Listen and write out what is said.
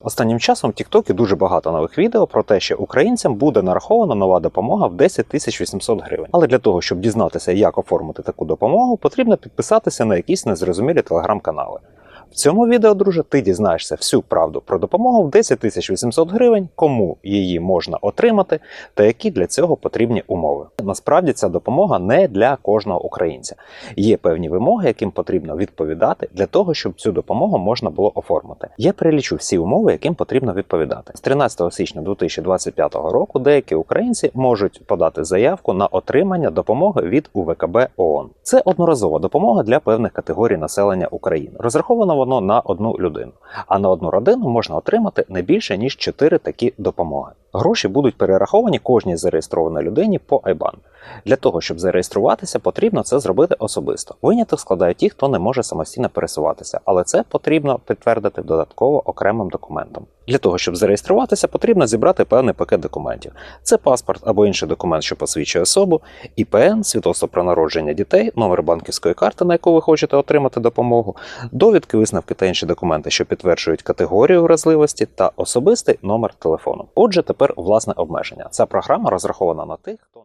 Останнім часом в Тіктокі дуже багато нових відео про те, що українцям буде нарахована нова допомога в 10 тисяч 800 гривень. Але для того, щоб дізнатися, як оформити таку допомогу, потрібно підписатися на якісь незрозумілі телеграм-канали. В цьому відео, друже, ти дізнаєшся всю правду про допомогу в 10 тисяч 800 гривень, кому її можна отримати та які для цього потрібні умови. Насправді ця допомога не для кожного українця. Є певні вимоги, яким потрібно відповідати для того, щоб цю допомогу можна було оформити. Я перелічу всі умови, яким потрібно відповідати. З 13 січня 2025 року деякі українці можуть подати заявку на отримання допомоги від УВКБ ООН. Це одноразова допомога для певних категорій населення України. Розраховано воно на одну людину. А на одну родину можна отримати не більше ніж 4 такі допомоги. Гроші будуть перераховані кожній зареєстрованій людині по IBAN. Для того, щоб зареєструватися, потрібно це зробити особисто. Виняток складають ті, хто не може самостійно пересуватися, але це потрібно підтвердити додатково окремим документом. Для того, щоб зареєструватися, потрібно зібрати певний пакет документів. Це паспорт або інший документ, що посвідчує особу, ІПН, свідоцтво про народження дітей, номер банківської карти, на яку ви хочете отримати допомогу, довідки, висновки та інші документи, що підтверджують категорію вразливості, та особистий номер телефону. Отже, власне обмеження. Ця програма розрахована на тих, хто